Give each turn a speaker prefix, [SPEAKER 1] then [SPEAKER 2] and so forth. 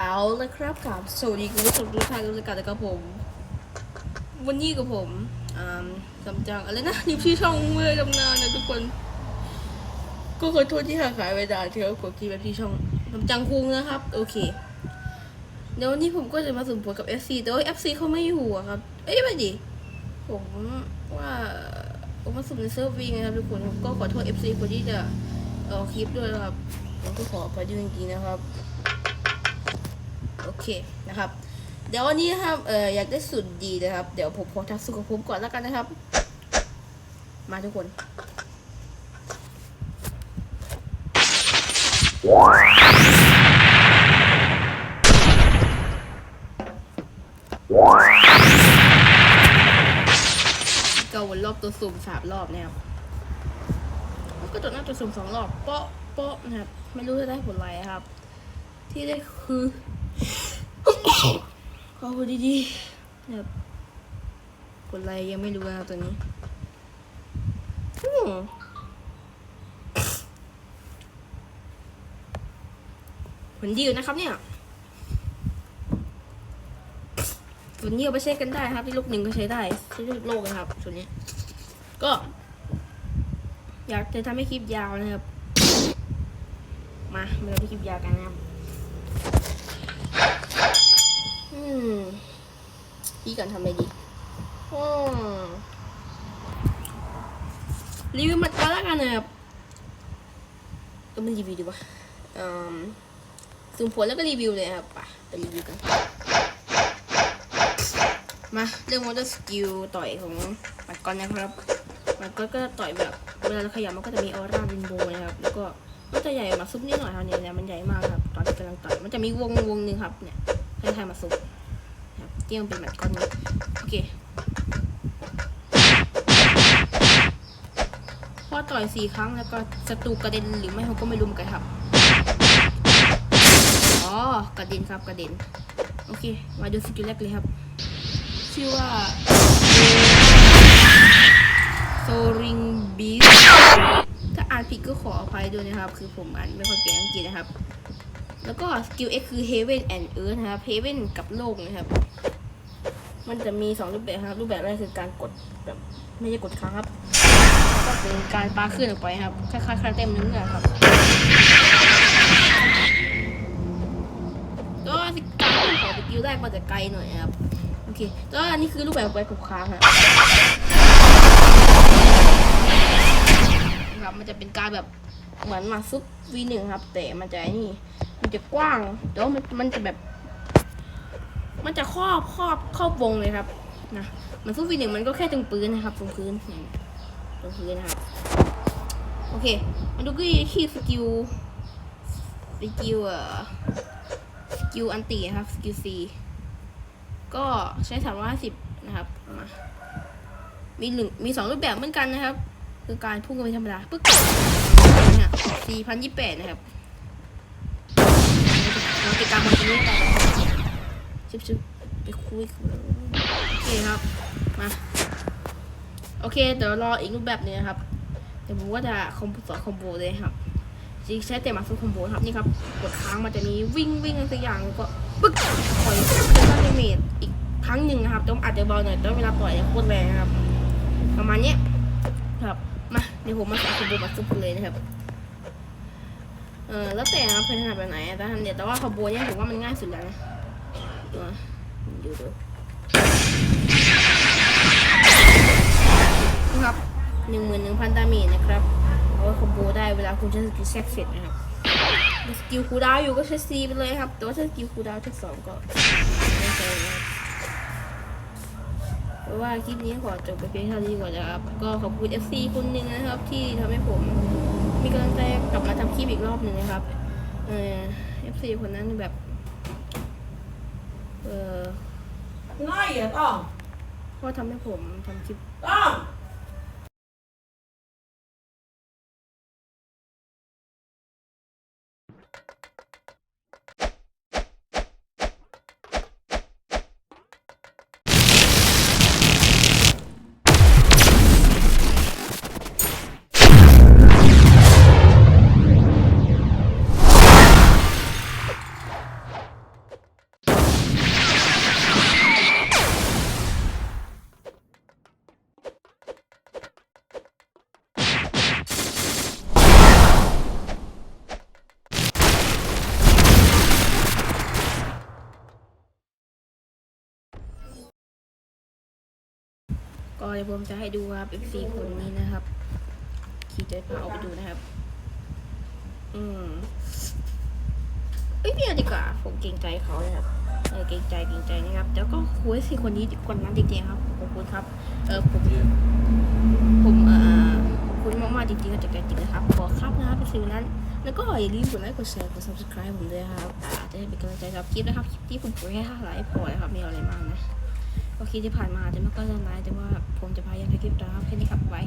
[SPEAKER 1] เอาละครับกับสวัสดีคุณผู้ชมทุกท่านกันกันนะครับผม วันนี้กับผมอ่ากำจังอะไรนะนี่พี่ช่องเมื่อดำนานนะทุกคน ก็ขอโทษที่ห่างหายไปนานที่เรากดกีแบบที่ช่องกำจังคุงนะครับ โอเค เดี๋ยววันนี้ผมก็จะมาสุ่มผลกับ FC แต่ว่า FC เขาไม่อยู่อะครับ เอ้ยไม่ดิผมว่าผมมาสุ่มในเซิร์ฟวิ่งนะครับทุกคนก็ขอโทษ FC คนที่จะเออคลิปด้วยนะครับผมก็ขออภัยด้วยจริงๆนะครับ โอเคนะครับเดี๋ยววันนี้นะครับเอออยากได้สุดดีนะครับ เดี๋ยวผมขอทักสุขภพก่อนแล้วกันนะครับ มาทุกคนเกาวนรอบตัวสุ่มสามรอบนะครับแล้วก็ตัวหน้าตัวสุ่มสองรอบเปาะเปาะนะครับ ไม่รู้จะได้ผลอะไรครับ ที่ได้คือ ขอพูดดีๆนะครับผลอะไรยังไม่รู้นะครับตัวนี้ผลดีอยู่นะครับเนี่ยส่วนนี้เอาไปใช้กันได้ครับ ที่ลูกหนึ่งก็ใช้ได้ที่ลูกโลกนะครับส่วนนี้ ก็ อยากจะทำให้คลิปยาวนะครับ มามาเราไปคลิปยาวกันนะครับ อืมพี่กันทำอะไรดีอืมรีวิวมาตอนแล้วกันนะครับก็มันรีวิวดีวะอืมสุ่มผลแล้วก็รีวิวเลยครับไปไปรีวิวกัน มาเรื่องมอเตอร์สกิลต่อยของปัดกอนนะครับปัดกอนก็ต่อยแบบเวลาเราขยับมันก็จะมีออร่าวินโบว์นะครับ แล้วก็มันจะใหญ่มาซุปนิดหน่อยเท่านี้นะมันใหญ่มากครับ ตอนที่กำลังต่อยมันจะมีวงวงหนึ่งครับเนี่ย ให้ทายมาซุปนะครับที่มันเป็นแบบก้อนนี้โอเคพอต่อยสี่ครั้งแล้วก็ศัตรูกระเด็นหรือไม่เขาก็ไม่รู้เหมือนกันครับอ๋อกระเด็นครับกระเด็นโอเค มาดูสกิลแรกเลยครับ ชื่อว่าโซริงบีสถ้าอ่านผิดก็ขออภัยด้วยนะครับ คือผมอ่านไม่ค่อยเก่งอังกฤษนะครับ แล้วก็สกิล X คือ Heaven and Earth นะครับ Heaven กับโลกนะครับ มันจะมีสองรูปแบบครับ รูปแบบแรกคือการกดแบบไม่ใช่กดค้างครับแล้วก็เป็นการปาขึ้นออกไปครับ คล้ายๆคาเต็มนึงนะครับก็การขึ้นของสกิลแรกมันจะไกลหน่อยครับ โอเคแล้วอันนี้คือรูปแบบไปกดค้างครับครับมันจะเป็นการแบบเหมือนมาซุป V1 ครับ แต่มันจะนี่ มันจะกว้างแต่ว่ามันมันจะแบบ มันจะครอบครอบครอบวงเลยครับนะมันซุป V1 มันก็แค่ตรงปืนนะครับ ตรงพื้นตรงพื้นนะครับ โอเคมาดูกี่คีย์สกิลสกิลเอ่อสกิลอันตีนะครับสกิล C ก็ใช้สามร้อยห้าสิบนะครับมามีหนึ่งมีสองรูปแบบเหมือนกันนะครับ คือการพุ่งกันเป็นธรรมดาปึ๊กเนี่ยสี่พันยี่แปดนะครับ เราติดตามมันตรงนี้ไปชิบชิบไปคุยโอเคครับมาโอเคเดี๋ยวรออีกรูปแบบนึงนะครับเดี๋ยวผมก็จะคอมโบสอนคอมโบเลยครับจริงใช้แต่มาสู้คอมโบครับนี่ครับกดค้างมันจะมีวิ่งวิ่งสักอย่างแล้วก็ปึ๊กปล่อยเป็นดาเมจอีกครั้งหนึ่งนะครับต่ว่าอาจจะเบาหน่อยแต่ว่าเวลาปล่อยเนี่ยโคตรแรงครับ ประมาณนี้ครับมาเดี๋ยวผมมาสอนคอมโบมาซุปกันเลยนะครับ เออแล้วแต่นะครับเพื่อนถนัดแบบไหนแต่ทันเดียวแต่ว่าคอมโบเนี่ยผมว่ามันง่ายสุดแล้วนะดูนะดูดูนะครับหนึ่งหมื่นหนึ่งพันดาเมจนะครับเอาไว้คอมโบได้เวลาคุณใช้สกิลแซกเสร็จนะครับสกิลคูดาวอยู่ก็ใช้ซีไปเลยครับแต่ว่าถ้สกิลคูดาวที่สองก็ไม่ใช่นะครับเพราะว่าคลิปนี้ขอจบไปเพียงเท่านี้ก่อนนะครับ ก็ขอบคุณ FC คนหนึ่งนะครับ ที่ทำให้ผม มีกำลังใจกลับมาทำคลิปอีกรอบหนึ่งนะครับ เออ FC คนนั้นแบบ เออ
[SPEAKER 2] ง่ายเหรอต้อง
[SPEAKER 1] ก็ทำให้ผมทำคลิป
[SPEAKER 2] ต้อง ก็
[SPEAKER 1] เดี๋ยวผมจะให้ดูครับ FC คนนี้นะครับ ขี่จะพาเอาไปดูนะครับ อืมเอ้ยไม่เอาดีกว่าผมเกรงใจเขาเลยครับเออเกรงใจเกรงใจนะครับแล้วก็คุยสิคนนี้คนนั้นจริงๆครับขอบคุณครับ เออผมผมเอ่อขอบคุณมากๆจริงๆจากใจจริงนะครับขอครับนะครับเป็นสิ่งนั้น แล้วก็อย่าลืมกดไลค์กดแชร์กด subscribe ผมด้วยครับจะได้เป็นกำลังใจกับคลิปนะครับคลิปที่ผมปล่อยแค่ห้าไลค์พอนะครับไม่เอาอะไรมากนะ โอเคที่ผ่านมาจะไม่ก็จะไลค์แต่ว่าผมจะพยายามทำคลิปนะครับแค่นี้ครับไว้